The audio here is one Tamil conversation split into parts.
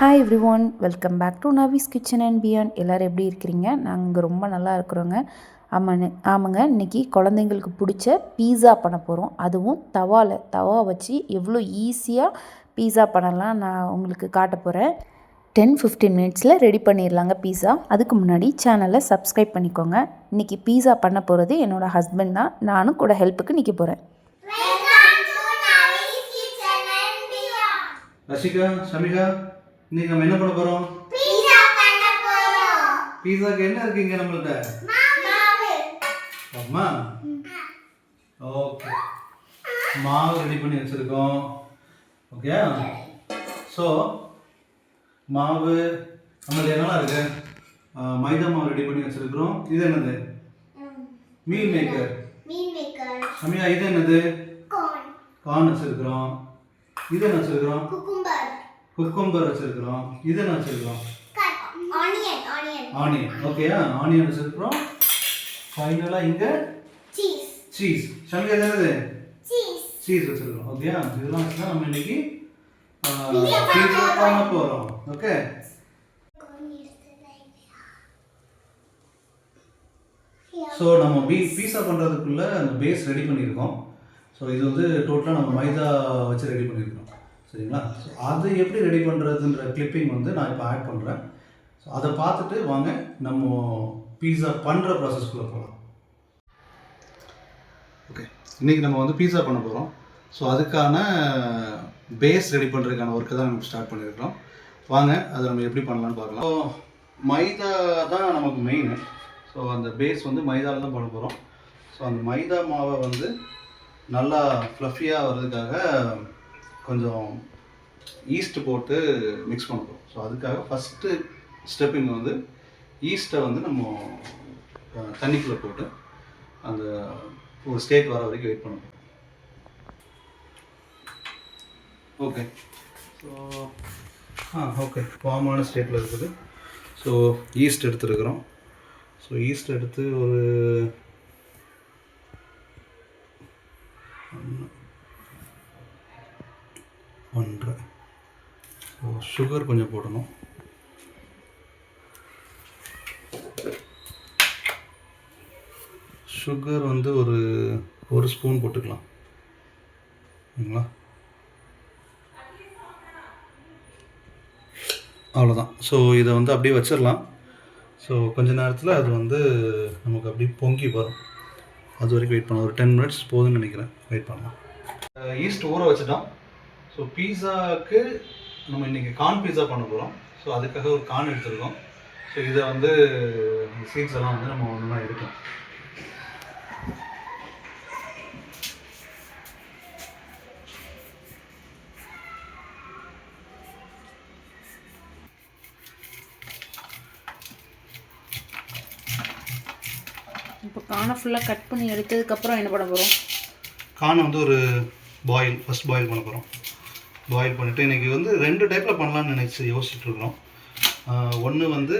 Hi everyone welcome back to Navi's kitchen and beyond எல்லோரும் எப்படி இருக்கிறீங்க? நாங்கள் ரொம்ப நல்லா இருக்கிறோங்க. ஆமாங்க ஆமாங்க இன்றைக்கி குழந்தைங்களுக்கு பிடிச்ச பீஸா பண்ண போகிறோம் அதுவும் தவாவில் தவா வச்சு எவ்வளோ ஈஸியாக பீஸா பண்ணலாம் நான் உங்களுக்கு காட்ட போகிறேன் டென் ஃபிஃப்டீன் மினிட்ஸில் ரெடி பண்ணிடலாங்க பீஸா அதுக்கு முன்னாடி சேனலை சப்ஸ்கிரைப் பண்ணிக்கோங்க. இன்றைக்கி பீஸா பண்ண போகிறது என்னோடய ஹஸ்பண்ட் தான். நானும் கூட ஹெல்ப்புக்கு நிற்க போகிறேன் Welcome to இன்னைக்கு நம்ம என்ன பண்ண போறோம்? Pizza பண்ண போறோம். பீஸாக்கு என்ன இருக்கீங்க நம்மள்ட்ட? மாவு. அம்மா. ஓகே மாவு ரெடி பண்ணி வச்சிருக்கோம். ஓகே ஸோ மாவு நம்மளுக்கு என்னெல்லாம் இருக்கு? மைதா மாவு ரெடி பண்ணி வச்சிருக்கிறோம். இது என்னது? Meal maker. ஷமியா இது என்னது. கார்ன் வச்சிருக்கிறோம். இது என்ன வச்சிருக்கிறோம்? Cucumber. குக்கும்பர் வச்சிருக்கிறோம் இது என்ன வச்சிருக்கிறோம். ஆனியன் ஓகேயா ஆனியன் வச்சிருக்கிறோம். ஃபைனலாக இங்கே. சீஸ் ஷமியா இது என்னது? Cheese. சீஸ் வச்சிருக்கோம் ஓகேயா இதெல்லாம் வச்சு நம்ம இன்னைக்கு Pizza பண்ண பீஸா போறோம். ஓகே ஸோ நம்ம பீ பீஸா பண்ணுறதுக்குள்ள அந்த பேஸ் ரெடி பண்ணியிருக்கோம். ஸோ இது வந்து டோட்டலாக நம்ம மைதா வச்சு ரெடி பண்ணியிருக்கோம். சரிங்களா? ஸோ அது எப்படி ரெடி பண்ணுறதுன்ற கிளிப்பிங் வந்து நான் இப்போ ஆட் பண்ணுறேன் ஸோ அதை பார்த்துட்டு வாங்க நம்ம பீஸா பண்ணுற ப்ராசஸ்க்குள்ளே போகலாம் ஓகே இன்றைக்கி நம்ம வந்து பீஸா பண்ண போகிறோம் ஸோ அதுக்கான பேஸ் ரெடி பண்ணுறதுக்கான ஒர்க்கு தான் நம்ம ஸ்டார்ட் பண்ணியிருக்கிறோம் வாங்க அதை நம்ம எப்படி பண்ணலாம்னு பார்க்கலாம். ஸோ மைதா தான் நமக்கு மெயின் ஸோ அந்த பேஸ் வந்து மைதாவில் தான் பண்ண போகிறோம் ஸோ அந்த மைதா மாவை வந்து நல்லா ஃப்ளஃபியாக வர்றதுக்காக கொஞ்சம் ஈஸ்ட் போட்டு மிக்ஸ் பண்ணுறோம் ஸோ அதுக்காக ஃபஸ்ட்டு ஸ்டெப்பிங் வந்து ஈஸ்ட்டை வந்து நம்ம தண்ணிக்குள்ளே போட்டு அந்த ஒரு ஸ்டேட் வர வரைக்கும் வெயிட் பண்ணுறோம் ஓகே ஸோ ஆ ஓகே ஃபார்மான ஸ்டேட்டில் இருக்குது. ஸோ ஈஸ்ட் எடுத்துருக்குறோம். ஸோ ஈஸ்ட் எடுத்து ஒரு ஒன்று, ஒன்றரை ஸோ சுகர் கொஞ்சம் போடணும். சுகர் வந்து ஒரு ஒரு ஸ்பூன் போட்டுக்கலாம். சரிங்களா? அவ்வளோதான் ஸோ இதை வந்து அப்படியே வச்சிடலாம். ஸோ கொஞ்ச நேரத்தில் அது வந்து நமக்கு அப்படியே பொங்கி வரும். அது வரைக்கும் வெயிட் பண்ணலாம். ஒரு டென் மினிட்ஸ் போதும்னு நினைக்கிறேன். வெயிட் பண்ணலாம். ஈஸ்ட் ஊற வச்சுட்டோம். ஸோ பீஸாவுக்கு நம்ம இன்றைக்கி கார்ன் பீஸா பண்ண போகிறோம் ஸோ அதுக்காக ஒரு கார்ன் எடுத்துருக்கோம். ஸோ இதை வந்து சீட்ஸ் எல்லாம் வந்து நம்ம ஒன்றா எடுக்கலாம். இப்போ காணை ஃபுல்லாக கட் பண்ணி எடுத்ததுக்கப்புறம் என்ன பண்ண போகிறோம் கார்னை வந்து ஒரு பாயில் ஃபர்ஸ்ட் பாயில் பண்ண போகிறோம் பாயில் பண்ணிவிட்டு இன்றைக்கி வந்து ரெண்டு டைப்பில் பண்ணலாம்னு நினச்சி யோசிச்சுட்டு இருக்கிறோம். ஒன்று வந்து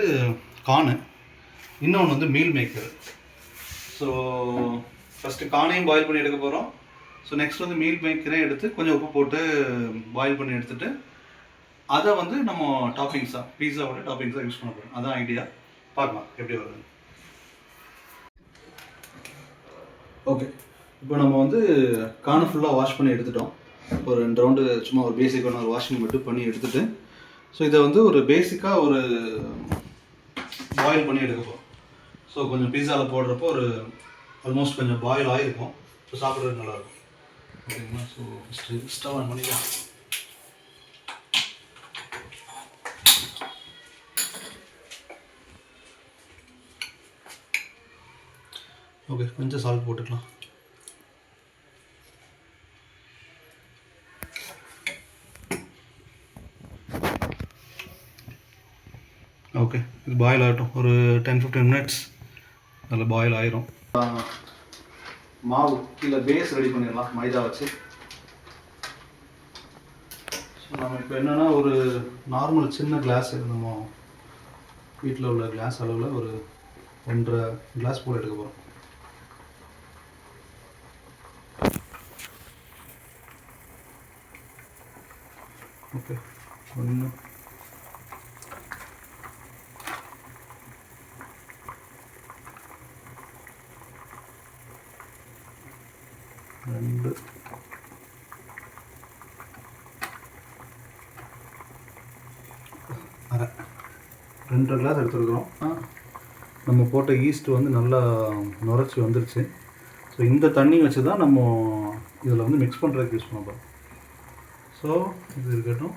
கார்னு இன்னொன்று வந்து மீல் மேக்கர் ஸோ ஃபஸ்ட்டு கார்னையும் பாயில் பண்ணி எடுக்க போகிறோம் ஸோ நெக்ஸ்ட் வந்து மீல் மேக்கரையும் எடுத்து கொஞ்சம் உப்பு போட்டு பாயில் பண்ணி எடுத்துட்டு அதை வந்து நம்ம டாப்பிங்ஸாக பீஸாவோட டாப்பிங்ஸாக யூஸ் பண்ண போகிறோம் அதான் ஐடியா பார்க்கலாம் எப்படி வருது ஓகே இப்போ நம்ம வந்து கானை ஃபுல்லாக வாஷ் பண்ணி எடுத்துட்டோம். ஒரு ரெண்டு ரவுண்டு சும்மா ஒரு பேசிக்கான ஒரு வாஷிங் மட்டும் பண்ணி எடுத்துட்டு ஸோ இதை வந்து ஒரு பேசிக்காக ஒரு பாயில் பண்ணி எடுக்க போகிறோம் ஸோ கொஞ்சம் பீஸாவில் போடுறப்போ ஒரு ஆல்மோஸ்ட் கொஞ்சம் பாயில் ஆகிருக்கும் ஸோ சாப்பிட்றது நல்லாயிருக்கும். ஓகேங்களா? ஸோ ஃபஸ்ட்டு ஸ்டவ் ஆன் பண்ணிக்கலாம். ஓகே கொஞ்சம் சால்ட் போட்டுக்கலாம். ஓகே இது பாயில் ஆகட்டும். ஒரு டென் ஃபிஃப்டீன் மினிட்ஸ் அதில் பாயில் ஆயிரும். மாவு கீழே பேஸ் ரெடி பண்ணிடலாம். மைதா வச்சு. ஸோ நம்ம இப்போ என்னென்னா ஒரு நார்மல் சின்ன கிளாஸ் நம்ம வீட்டில் உள்ள கிளாஸ் அளவில் ஒரு ஒன்றரை கிளாஸ் போல் எடுக்க போகிறோம் ஓகே ஒன்று ரெண்டு அரை ரெண்டு கிளாஸ் எடுத்துருக்குறோம். நம்ம போட்ட ஈஸ்ட் வந்து நல்லா நுரைச்சி வந்துருச்சு. ஸோ இந்த தண்ணி வச்சு தான் நம்ம இதில் வந்து மிக்ஸ் பண்ணுறதுக்கு யூஸ் பண்ண போகிறோம் ஸோ இது இருக்கட்டும்.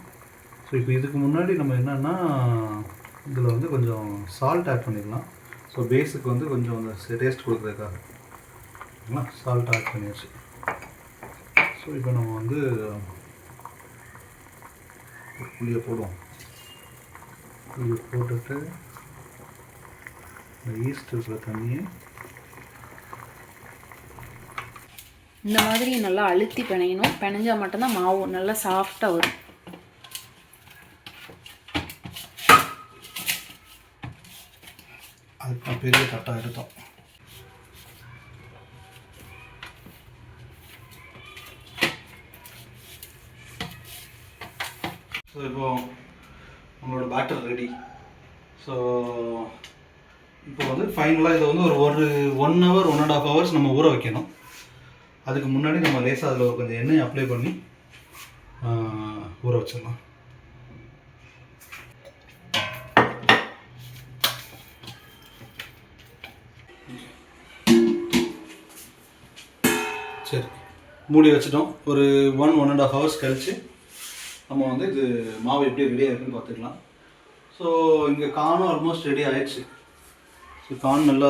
ஸோ இப்போ இதுக்கு முன்னாடி நம்ம என்னென்னா இதில் வந்து கொஞ்சம் சால்ட் ஆட் பண்ணிக்கலாம். ஸோ பேஸுக்கு வந்து கொஞ்சம் அந்த டேஸ்ட் கொடுக்குறதுக்காக. ஓகேங்களா சால்ட் ஆட் பண்ணியாச்சு. ஸோ இப்போ நம்ம வந்து புளியை போடுவோம். புளியை போட்டுட்டு இந்த ஈஸ்ட் இருக்கிற தண்ணியை. இந்த மாதிரி நல்லா அழுத்தி பிணையணும். பிணைஞ்சா மட்டும்தான் மாவு நல்லா சாஃப்டாக வரும். அதுக்கு பெரிய தட்டாக எடுத்தோம். ஸோ இப்போ உங்களோட பேட்டர் ரெடி ஸோ இப்போ வந்து ஃபைனலாக இதை வந்து ஒரு ஒரு one hour one and half hours நம்ம ஊற வைக்கணும். அதுக்கு முன்னாடி நம்ம லேசாக அதில் ஒரு கொஞ்சம் எண்ணெய் அப்ளை பண்ணி ஊற வச்சிடலாம். சரி. மூடி வச்சிட்டோம். ஒரு one one and half hours கழிச்சு நம்ம வந்து இது மாவு எப்படி ரெடி இருக்குன்னு பார்த்துக்கலாம். ஸோ இங்கே காணும் ஆல்மோஸ்ட் ரெடி ஆயிடுச்சு. ஸோ கான் நல்லா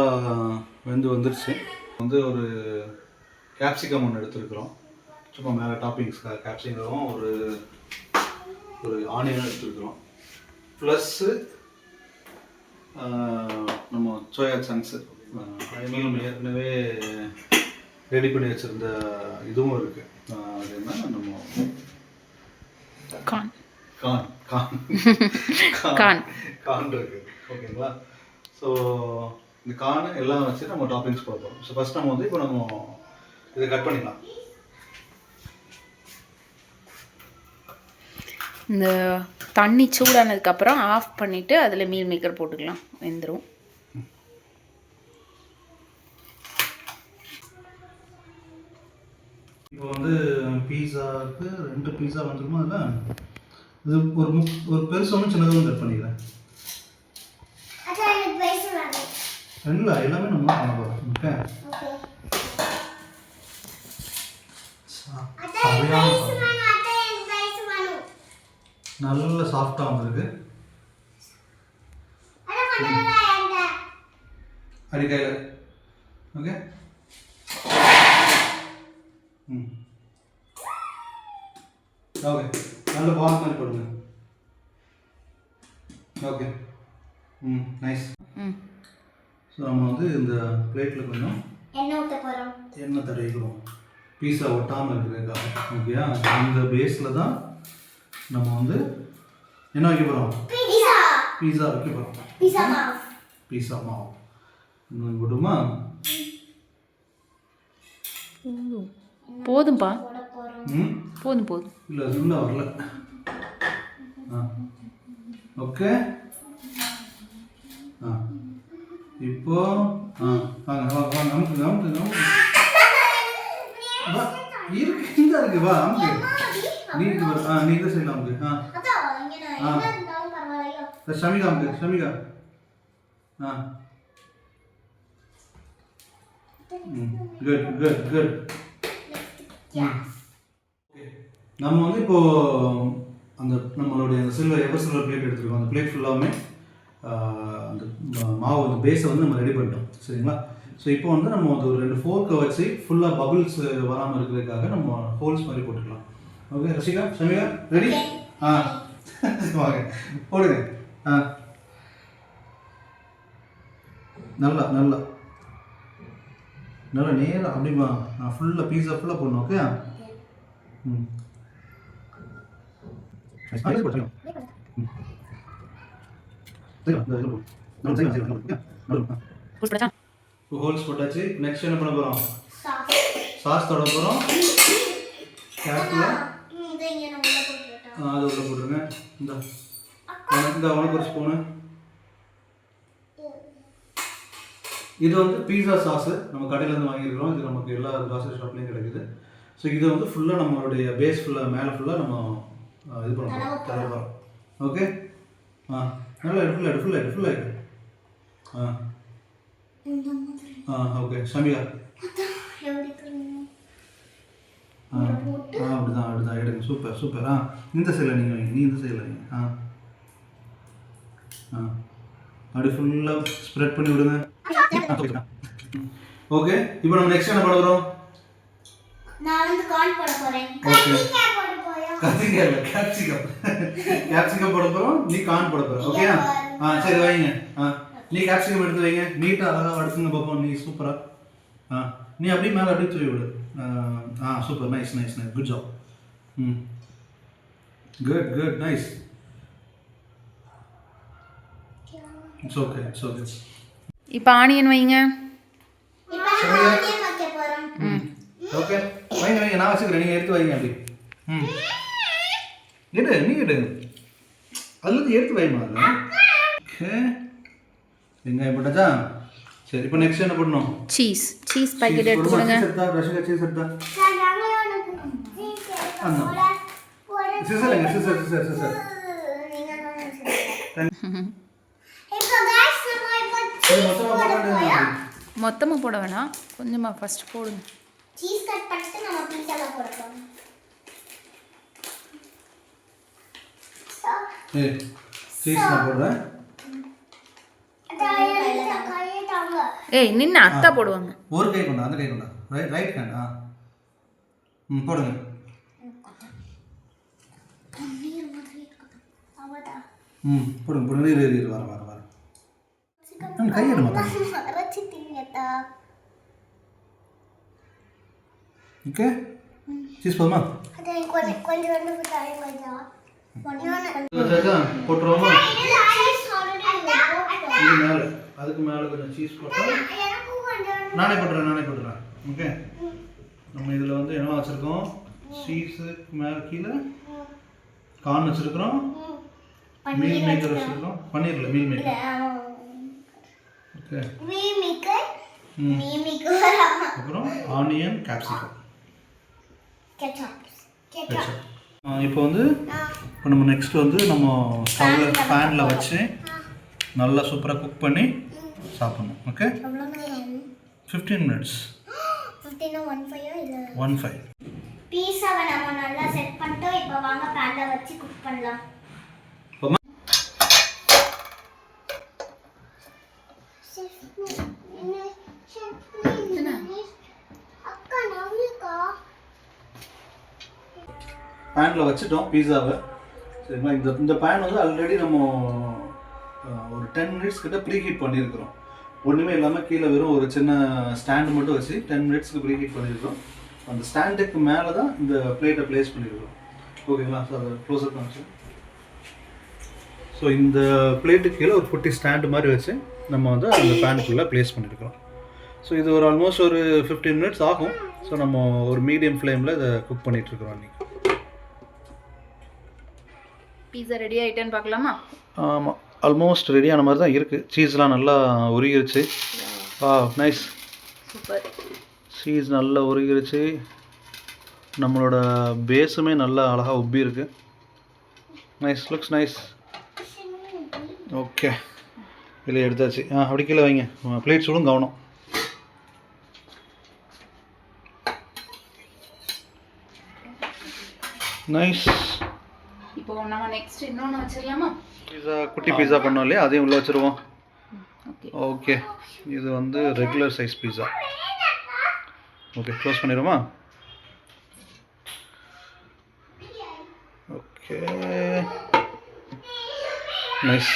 வெந்து வந்துருச்சு. வந்து ஒரு கேப்சிகம் ஒன்று எடுத்துருக்குறோம். சும்மா மேலே டாப்பிங்ஸ்க்காக கேப்சிகம் ஒரு ஒரு ஆனியனும் எடுத்துருக்குறோம். ப்ளஸ்ஸு நம்ம சோயா சங்ஸு மேலும் ஏற்கனவே ரெடி பண்ணி வச்சுருந்த இதுவும் இருக்குது அது என்ன? நம்ம கான் கான் கான் கான். கான் இருக்கு. ஓகேங்களா? ஸோ இந்த கான் எல்லாம் வச்சு நம்ம டாப்பிங்ஸ் போட போகிறோம் ஸோ ஃபஸ்ட் நம்ம வந்து இப்போ நம்ம இதை கட் பண்ணிக்கலாம் இந்த தண்ணி சூடானதுக்கப்புறம் ஆஃப் பண்ணிவிட்டு அதில் மீல் மேக்கர் போட்டுக்கலாம். வெந்துடும் இப்போ வந்து பீஸாவுக்கு ரெண்டு பீஸா வந்துருமா அதில் இது ஒரு முக் ஒரு பெருசு ஒன்று சின்னதும் கட் பண்ணிக்கிறேன். இல்லை எல்லாமே நம்ம பண்ண போகிறோம் ஓகே நல்ல சாஃப்டாக வந்திருக்கு. அடிக்கையில் ஓகே ஓகே நல்ல பால் மாதிரி போடுங்க ஓகே ம் நைஸ் ம். ஸோ நம்ம வந்து இந்த பிளேட்டில் கொஞ்சம் எண்ணெய் ஊற்ற போகிறோம் எண்ணெய் தடவிக்கிறோம். பீஸா ஒட்டாமல் இருக்கிறதுக்காக. ஓகேயா அந்த பேஸில் தான் நம்ம வந்து என்ன வைக்க போகிறோம் பீஸா பீஸா வைக்க போகிறோம் பீஸா மாவு. பீஸா மாவு. இன்னும் போட்டுமா போதும்பா. போதும் போதும். இல்லை சொல்ல வரல. ஆ. ஓகே. ஆ. இப்போ ஆ வாங்க வாங்க வாங்க நமக்கு நமக்கு நமக்கு. வா இருக்கு இந்த இருக்கு வா நமக்கு. நீ இது வர ஆ நீ இந்த சைடு நமக்கு ஆ. ஆ. ஷமிகா நமக்கு ஷமிகா. ஆ. குட் குட் குட் நம்ம வந்து இப்போ அந்த நம்மளுடைய அந்த சில்வர் எவர் சில்வர் பிளேட் எடுத்துருக்கோம். அந்த பிளேட் ஃபுல்லாமே அந்த மாவு அந்த பேஸை வந்து நம்ம ரெடி பண்ணிட்டோம். சரிங்களா? ஸோ இப்போ வந்து நம்ம வந்து ஒரு ரெண்டு ஃபோர்க்கை வச்சு ஃபுல்லாக பபிள்ஸ் வராமல் இருக்கிறதுக்காக நம்ம ஹோல்ஸ் மாதிரி போட்டுக்கலாம். ஓகே ரசிகா ஷமிகா ரெடி ஆ. வாங்க. போடுங்க. ஆ. நல்லா நல்லா. நல்லா நேராக அப்படிமா நான் ஃபுல்லாக பீஸா ஃபுல்லாக போடணும் ஓகே ம். ஹோல்ஸ் போட்டாச்சு? நெக்ஸ்ட் என்ன பண்ண போகிறோம் சாஸ் சாஸ் தொட போகிறோம் போட்டுட்டோம் அது உள்ள போட்டுருங்க. இந்த. இந்த உனக்கு ஒரு ஸ்பூனு இது வந்து பீஸா சாஸ் நம்ம கடையில இருந்து வாங்கியிருக்கிறோம். இது நமக்கு எல்லா கிராசரி ஷாப்லேயும் கிடைக்குது. ஸோ இதை வந்து ஃபுல்லாக நம்மளுடைய பேஸ் ஃபுல்லாக மேலே ஃபுல்லாக நம்ம இது பண்ண போகிறோம் தர போகிறோம் ஓகே ஆ நல்லா எடு ஃபுல்லாக எடு ஃபுல்லாக எடு ஃபுல்லாக எடு ஆ ஆ. ஓகே சமிகா ஆ ஆ அப்படிதான் அப்படிதான். எடுங்க. Super super. ஆ இந்த சைடில் நீங்கள் வைங்க. நீ இந்த சைடில் வைங்க. ஆ. ஆ. அப்படி ஃபுல்லாக ஸ்ப்ரெட் பண்ணி விடுங்க. ஓகே இப்போ நம்ம நெக்ஸ்ட் என்ன பண்ண போகிறோம் நான் வந்து கார்ன் போட போறேன். கத்திரிக்காய் போட போறோம். கத்திரிக்காய் இல்லை கேப்சிகம் கேப்சிகம் போட போகிறோம் நீ கார்ன் போட போகிற ஓகே ஆ சரி வைங்க. ஆ நீ கேப்சிகம் எடுத்து வைங்க. நீட்டாக அழகாக அடுக்குங்க பார்ப்போம். நீ சூப்பராக ஆ. நீ அப்படியே மேலே அப்படியே தூவி விடு. ஆ super nice nice nice good job ம். Good good nice it's okay it's okay இப்போ ஆனியன் வைங்க. ஓகே. வைங்க வைங்க. நான் வச்சுக்கிறேன். நீங்கள் எடுத்து வைங்க அப்படி. ம். எடு நீ எடு. அல்லது எடுத்து வைமா அதில் ஓகே. வெங்காயம் போட்டாச்சா? சரி இப்போ நெக்ஸ்ட் என்ன பண்ணணும் சீஸ் சீஸ் பாக்கெட் எடுத்து கொடுங்க. எடுத்தா? ரசிகா சீஸ் எடுத்தா? சிசர் சிசர் சிசர் சிசர் நீங்க தான் சொல்லுங்க. இப்போ guys, நம்ம இப்போ சரி மொத்தமாக போட வேண்டியது மொத்தமாக போட வேணாம். கொஞ்சமாக ஃபஸ்ட் போடுங்க சீஸ் கட் பண்ணிட்டு நம்ம பீஸால போட போறோம் ஏய் சீஸ் நான் போடுறேன் ஏய் நின்று அத்தா போடுவாங்க. ஒரு கை கொண்டா அந்த கை கொண்டா ரைட் ரைட் ஹேண்ட் ஆ? ம் போடுங்க. ம் போடுங்க போடுங்க. இரு இரு இரு வர வர. கையெடு மொத்தம் அரைச்சி திங்கத்தா ஓகே சீஸ் போதுமா போட்டுருவோமா மேலே அதுக்கு மேலே கொஞ்சம் சீஸ் கொஞ்சம் நானே போட்டுறேன் நானே போட்டுறேன் ஓகே நம்ம இதில் வந்து என்ன வச்சுருக்கோம்? சீஸுக்கு மேலே கீழே கார்ன் வச்சுருக்குறோம். மீல் மேக்கர் வச்சுருக்கோம். பன்னீரில் மீல் மேக்கர் ஓகே மீமிக்கர் ம் மீமிக்கர் அப்புறம் ஆனியன் கேப்சிகம் இப்போ வந்து இப்போ நம்ம நெக்ஸ்ட் வந்து நம்ம ஸ்டவ்வில் ஃபேனில் வச்சு. நல்லா சூப்பராக குக் பண்ணி சாப்பிடணும் okay fifteen minutes one five பீஸாவை நம்ம நல்லா செட் பண்ணிட்டோம். இப்போ வாங்க பேனில் வச்சு குக் பண்ணலாம் அக்கா நவ்லிக்கா பேனில் வச்சுட்டோம் பீஸாவை சரிங்களா? இந்த இந்த பேன் வந்து ஆல்ரெடி நம்ம ஒரு டென் மினிட்ஸ் கிட்ட ப்ரீ ஹீட் பண்ணியிருக்கிறோம் ஒன்றுமே இல்லாமல் கீழே வெறும் ஒரு சின்ன ஸ்டாண்டு மட்டும் வச்சு டென் மினிட்ஸ்க்கு ப்ரீ ஹீட் பண்ணியிருக்கிறோம் அந்த ஸ்டாண்டுக்கு மேலே தான் இந்த பிளேட்டை ப்ளேஸ் பண்ணியிருக்கிறோம் ஓகேங்களா ஸோ அதை க்ளோஸ் அப் காமிச்சு ஸோ இந்த பிளேட்டுக்கு கீழே ஒரு குட்டி ஸ்டாண்டு மாதிரி வச்சு நம்ம வந்து அந்த பேனுக்குள்ளே ப்ளேஸ் பண்ணியிருக்கிறோம் ஸோ இது ஒரு ஆல்மோஸ்ட் ஒரு ஃபிஃப்டீன் மினிட்ஸ் ஆகும். ஸோ நம்ம ஒரு மீடியம் ஃப்ளேமில் இதை குக் பண்ணிகிட்ருக்குறோம் அன்றைக்கி பீஸா ரெடி ஆயிட்டேன்னு பார்க்கலாமா? ஆமாம் ஆல்மோஸ்ட் ரெடியான மாதிரி தான் இருக்குது சீஸ்லாம் நல்லா உருகிருச்சு. ஆ நைஸ் சூப்பர் சீஸ் நல்லா உருகிருச்சு. நம்மளோட பேஸுமே நல்லா அழகாக உப்பி இருக்கு. நைஸ் லுக்ஸ் நைஸ் ஓகே இதில் எடுத்தாச்சு. ஆ அப்படி கீழே வைங்க. பிளேட் சூடும் கவனம். நைஸ் இப்போ நம்ம நெக்ஸ்ட் இன்னொன்று வச்சிடலாமா? பீஸா குட்டி பீஸா பண்ணோம் இல்லையா? அதையும் உள்ளே வச்சுருவோம். ஓகே இது வந்து regular size pizza okay close பண்ணிடுமா okay nice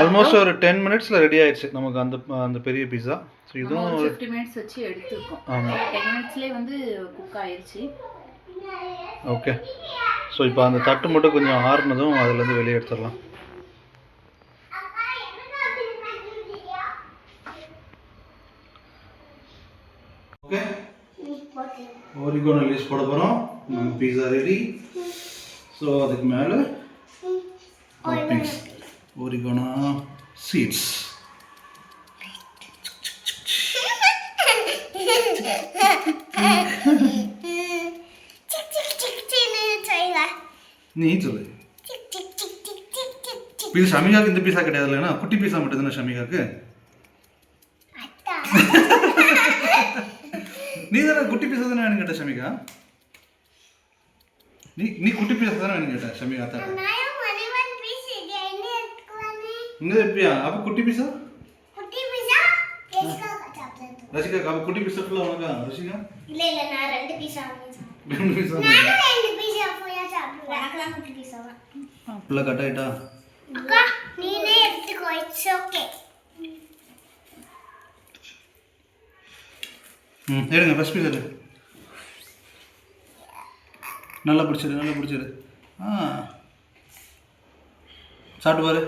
almost ஒரு டென் மினிட்ஸில் ரெடி ஆயிடுச்சு நமக்கு அந்த அந்த பெரிய பீஸா ஸோ இதுவும் ஃபிஃப்டி மினிட்ஸ் வச்சு எடுத்துருக்கோம். ஆமாம் டென் மினிட்ஸ்லேயே வந்து குக் ஆயிருச்சு. ஓகே ஸோ இப்போ அந்த தட்டு மட்டும் கொஞ்சம் ஆறுனதும் அதுலேருந்து வெளியே எடுத்துடலாம். ஓகே ஓரிகோனோ லீஸ் போட போகிறோம் நம்ம பீஸா ரெடி ஸோ அதுக்கு மேலே டாப்பிங்ஸ் ஓரிகோனா சீட்ஸ் நீ சொல்லு? இது ஷமிகாக்கு இந்த பீஸா கிடையாது இல்லைன்னா குட்டி பீஸா மட்டும் தானே ஷமிகாக்கு நீ தானே குட்டி பீஸா தானே வேணும் கேட்ட ஷமிகா? நீ நீ குட்டி பீஸா தானே வேணும் கேட்ட ஷமிகா தான் இங்க இருப்பியா? அப்போ குட்டி பீஸா? ரசிகா அப்போ குட்டி பீஸா ஃபுல்லாக உனக்கா? ரசிகா? இல்ல இல்ல நான் ரெண்டு பீஸா வாங்கி. ரெண்டு பீஸா நானும் ரெண்டு பீஸா போயா சாப்பிடுவேன் எனக்கு தான் குட்டி பீஸா ஃபுல்லாக கட் ஆயிட்டா அக்கா நீனே எடுத்துக்கோ இட்ஸ் ஓகே ம் எடுங்க ஃபஸ்ட் பீஸ் எடு நல்லா பிடிச்சிரு நல்லா பிடிச்சிரு ஆ சாப்பிட்டு பாரு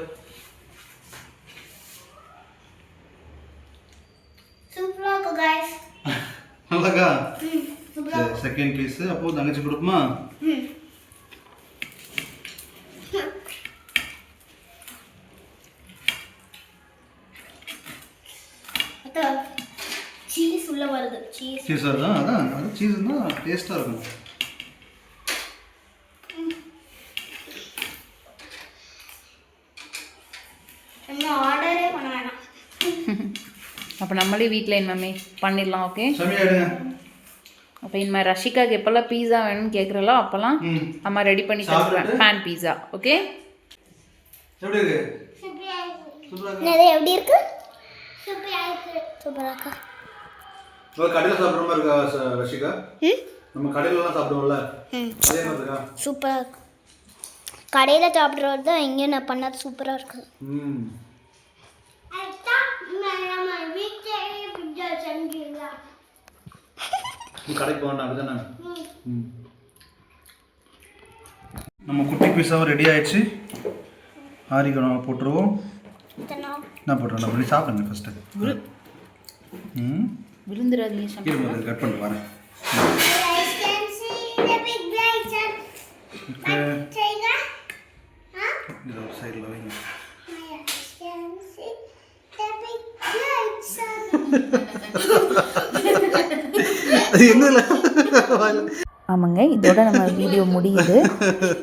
செகண்ட் பீஸ் அப்போ தங்கச்சி கொடுப்போமா சீஸ் உள்ள வருது. சீஸ் சீஸ் வருதா? அதான் அது சீஸ் தான் டேஸ்ட்டாக இருக்கும். அப்போ நம்மளே வீட்டில் இனிமே பண்ணிடலாம் ஓகே அப்போ இனிமேல் ரஷிகாக்கு எப்போல்லாம் பீஸா வேணும்னு கேட்குறலோ அப்போல்லாம் அம்மா ரெடி பண்ணி தருவேன் சாப்பிட்டுட்டு? பேன் பீஸா ஓகே எப்படி இருக்கு? சூப்பரா இருக்கு. சூப்பராக இருக்கு? கடையில் சாப்பிட்ற மாதிரி இருக்கா ச- ரஷிகா? ம்? நம்ம கடையிலலாம் சாப்பிடுவோம்ல. ம். அதே மாதிரி இருக்கா? சூப்பராக இருக்கு. கடையில் சாப்பிட்றது தான் இங்கே நான் பண்ணது சூப்பராக இருக்கு. நீ கடைக்கு போகணும் அப்படிதானே ம். நம்ம குட்டி பீஸாவும் ரெடி ஆயிடுச்சு. ஆரிக்கணும் போட்டுருவோம். என்ன போட்டுருவோம் நம்ம சாப்பிடுங்க ஃபஸ்ட்டு ம். கட் பண்ணி பாருங்க ஓகே இது ஒரு சைடில் வைங்க அது என்ன ஆமாங்க இதோட நம்ம வீடியோ முடியுது.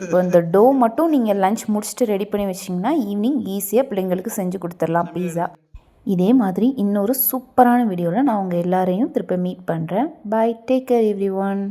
இப்போ இந்த டோ மட்டும் நீங்கள் லஞ்ச் முடிச்சுட்டு ரெடி பண்ணி வச்சிங்கன்னா ஈவினிங் ஈஸியாக பிள்ளைங்களுக்கு செஞ்சு கொடுத்துடலாம் பீஸா இதே மாதிரி இன்னொரு சூப்பரான வீடியோவில் நான் உங்கள் எல்லாரையும் திருப்பி மீட் பண்ணுறேன் bye take care every one